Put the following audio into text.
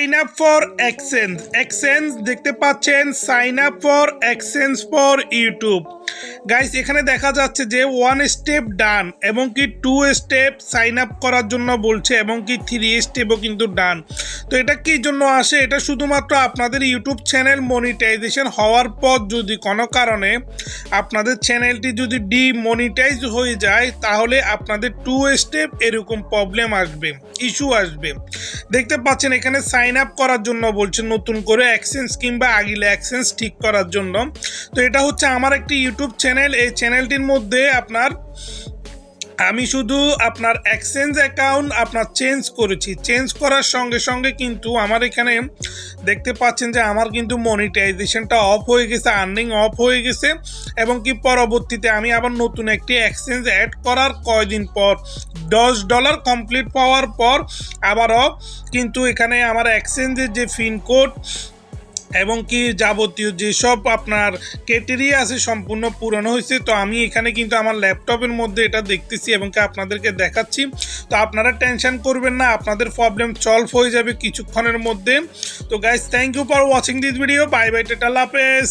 Sign up for exchange exchange দেখতে পাচ্ছেন sign up for exchange for YouTube guys এখানে দেখা যাচ্ছে যে ওয়ান স্টেপ ডান এবং কি টু স্টেপ সাইন আপ করার জন্য বলছে এবং কি থ্রি স্টেপও কিন্তু ডান তো এটা কি জন্য আসে? এটা শুধুমাত্র আপনাদের ইউটিউব চ্যানেল মনিটাইজেশন হওয়ার পর যদি কোনো কারণে আপনাদের চ্যানেলটি যদি ডিমনিটাইজ হয়ে যায়, তাহলে আপনাদের টু স্টেপ এরকম প্রবলেম আসবে ইস্যু আসবে। দেখতে পাচ্ছেন এখানে সাইন আপ করার জন্য বলছে নতুন করে অ্যাক্সেন্স কিংবা আগিলে অ্যাক্সেন্স ঠিক করার জন্য। তো এটা হচ্ছে আমার একটি ইউটিউব চ্যানেল এই চ্যানেলটির মধ্যে আপনার আমি শুধু আপনার এক্সচেঞ্জ অ্যাকাউন্ট আপনার চেঞ্জ করেছি। চেঞ্জ করার সঙ্গে সঙ্গে কিন্তু আমার এখানে দেখতে পাচ্ছেন যে আমার কিন্তু মনিটাইজেশনটা অফ হয়ে গেছে আর্নিং অফ হয়ে গেছে এবং কি পরবর্তীতে আমি আবার নতুন একটি এক্সচেঞ্জ অ্যাড করার কয়দিন পর, দশ ডলার কমপ্লিট পাওয়ার পর আবারও কিন্তু এখানে আমার এক্সচেঞ্জের যে পিন কোড এবং কি যাবতীয় যেসব আপনার ক্যাটেরিয়া আছে সম্পূর্ণ পূরণ হয়েছে, তো আমি এখানে কিন্তু আমার ল্যাপটপের মধ্যে এটা দেখতেছি এবং কি আপনাদেরকে দেখাচ্ছি। তো আপনারা টেনশন করবেন না, আপনাদের প্রবলেম সলভ হয়ে যাবে কিছুক্ষণের মধ্যে। তো guys thank you for watching this video bye bye টেটাল হাফেজ।